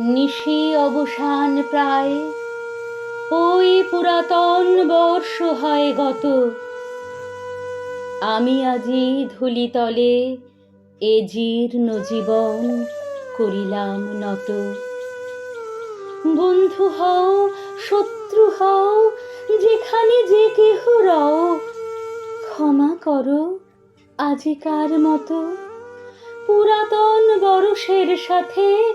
নিশি অবসান প্রায়। ওই পুরাতন বর্ষ হয় গত। আমি আজি ধুলিতলে এ জীর্ণ জীবন করিলাম নত। বন্ধু হও, শত্রু হও, যেখানে যে কেহ রও, ক্ষমা করো আজিকার মতো। পুরাতন বরষের সাথে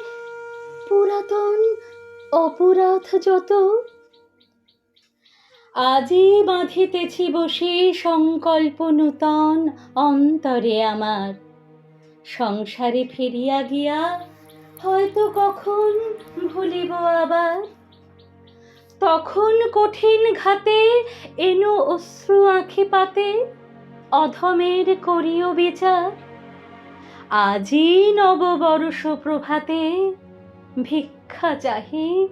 পুরাতন, অপরাধ যত। আজি বাঁধিতেছি বসে সংকল্প নূতন অন্তরে আমার। সংসারে ফিরিয়া গিয়া হয়তো কখন ভুলিব আবার। তখন কঠিন ঘাতে এনো অশ্রু আঁখি পাতে, অধমের করিও বিচার। আজি নববর্ষ প্রভাতে ভিক্ষা চাহি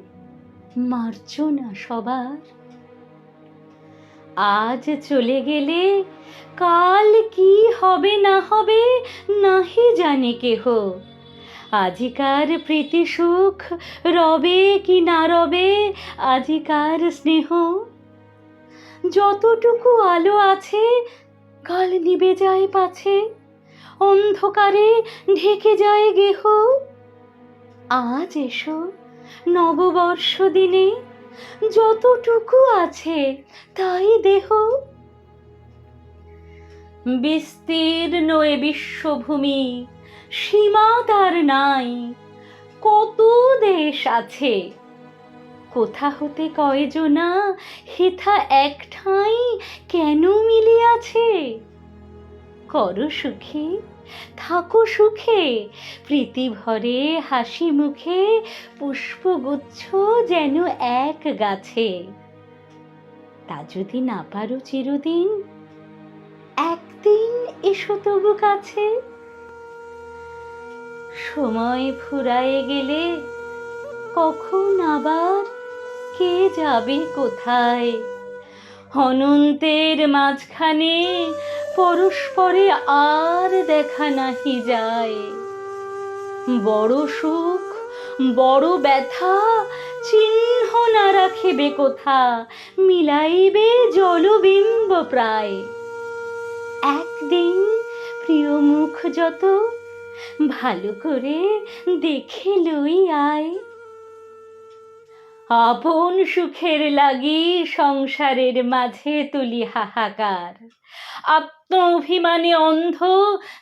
মার্জনা সবার? আজ চলে গেলে কাল কি হবে না হবে নাহি জানে কেহ। আজিকার প্রীতি সুখ রবে কি না রবে, আজিকার স্নেহ। যতটুকু আলো আছে, কাল নিবে যায় পাছে, অন্ধকারে ঢেকে যায় গেহ। আজ এসো, নববর্ষ দিনে যতটুকু আছে তাই দেহ। বিস্তীর্ণ এ বিশ্বভূমি, সীমা তার নাই, কত দেশ আছে? কোথা হতে কয়জনা হেথা এক ঠাঁই কেন মিলিয়াছে? কর সুখে, থাকো সুখে প্রীতি ভরে হাসি মুখে, পুষ্পগুচ্ছ যেন এক গাছে। তা যদি না পারো চিরদিন, একদিন এসো তবু কাছে। সময় ফুরায়ে গেলে কখন আবার কে যাবে কোথায়? অনন্তের মাঝখানে পরস্পরে আর দেখা নাহি যায়। বড় সুখ, বড় ব্যথা, চিহ্ন না রাখিবে কোথা? মিলাইবে জলবিম্ব প্রায়। একদিন প্রিয় মুখ যত, ভালো করে দেখে লই আয়। আপন সুখের লাগি সংসারের মাঝে তুলি হাহাকার। আত্ম অভিমানে অন্ধ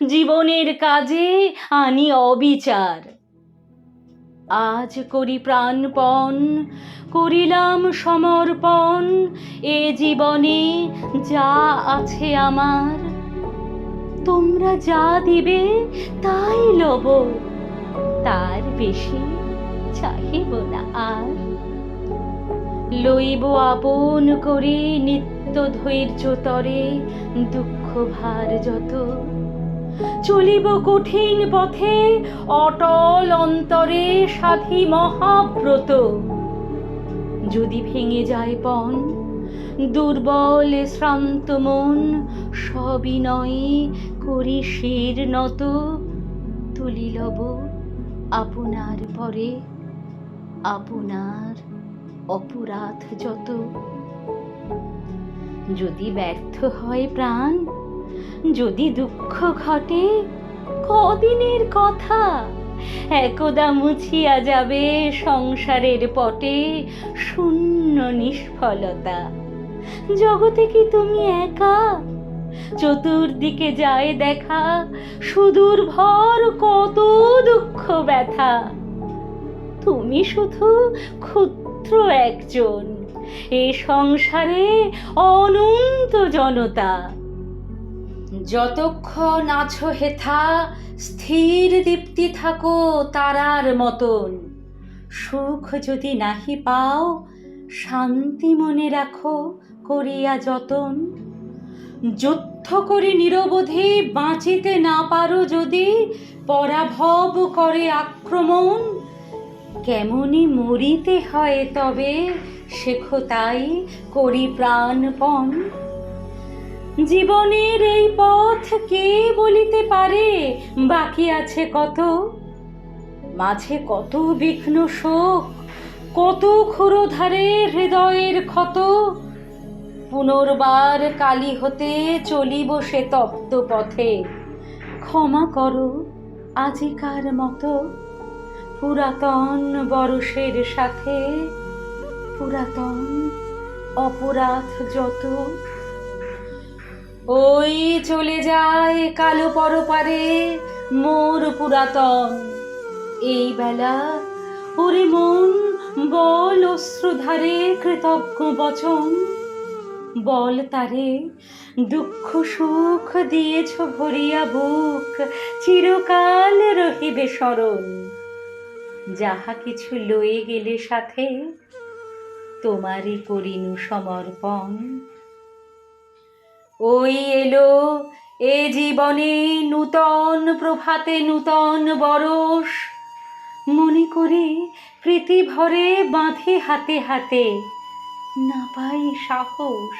জীবনের কাজে আনি অবিচার। আজ করি প্রাণপণ, করিলাম সমর্পণ, এ জীবনে যা আছে আমার। তোমরা যা দিবে তাই লব, তার বেশি চাহিব না আর। লইব আপন করে নিত্য ধৈর্য তরে, দুঃখ ভার যত। চলিব কঠিন পথে, অটল অন্তরে সাধী মহাব্রত। যদি ভেঙে যায় পণ, দুর্বল শ্রান্ত মন সবিনয়ে করি শির নত। তুলিলব আপনার পরে, আপনার অপরাধ যত। যদি ব্যর্থ হয় প্রাণ, যদি দুঃখ ঘটে, কদিনের কথা? একদা মুছিয়া যাবে সংসারের পটে শূন্য নিষ্ফলতা। জগতে কি তুমি একা? চতুর্দিকে যায় দেখা, সুদূর ভর কত দুঃখ ব্যথা। তুমি শুধু ক্ষুদ্র একজন। এ সংসারে অনন্ত জনতা। যতক্ষণ আছো হেথা, স্থির দীপ্তি থাকো তারার মতন। সুখ যদি নাহি পাও, শান্তি মনে রাখো করিয়া যতন। যুদ্ধ করে নিরবধি, বাঁচিতে না পারো যদি, পরাভব করে আক্রমণ। কেমনি মরিতে হয় তবে, শেখো তাই করি প্রাণপণ। জীবনের এই পথ কে বলিতে পারে? বাকি আছে কত? মাঝে কত বিঘ্ন শোক, কত ক্ষুরধারে হৃদয়ের ক্ষত। পুনর্বার কালী হতে চলিব সে তপ্ত পথে। ক্ষমা করো, আজিকার মতো। পুরাতন বরষের সাথে পুরাতন অপরাধ যত। ওই চলে যায় কালো পরপারে মোর পুরাতন। এই বেলা ওরে মন বল অশ্রুধারে কৃতজ্ঞ বচন। বল তারে, দুঃখ সুখ দিয়েছ ভরিয়া বুক, চিরকাল রহিবে স্মরণ। যাহা কিছু লয়ে গেলে সাথে, তোমারই করিনু সমর্পণ। ওই এলো, এ জীবনে নূতন প্রভাতে নূতন বরষ। মনে করে প্রীতি ভরে বাঁধে হাতে হাতে, না পাই সাহস।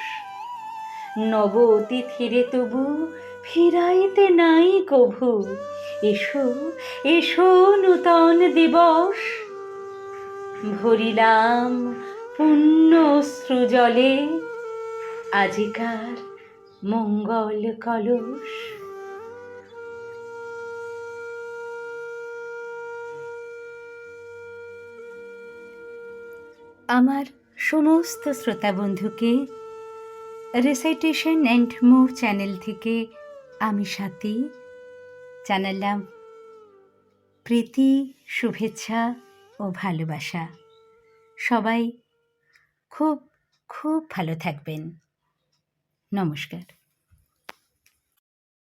নব অতিথিরে তবু ফিরাইতে নাই কভু। এসো এসো নূতন দিবস। ভরিলাম পুণ্য জলে আজিকার মঙ্গল কলস। আমার সমস্ত শ্রোতা বন্ধুকে রেসাইটেশন অ্যান্ড মোর চ্যানেল থেকে আমি সাথী। জানালাম প্রীতি শুভেচ্ছা ও ভালোবাসা। সবাই খুব খুব ভালো থাকবেন। নমস্কার।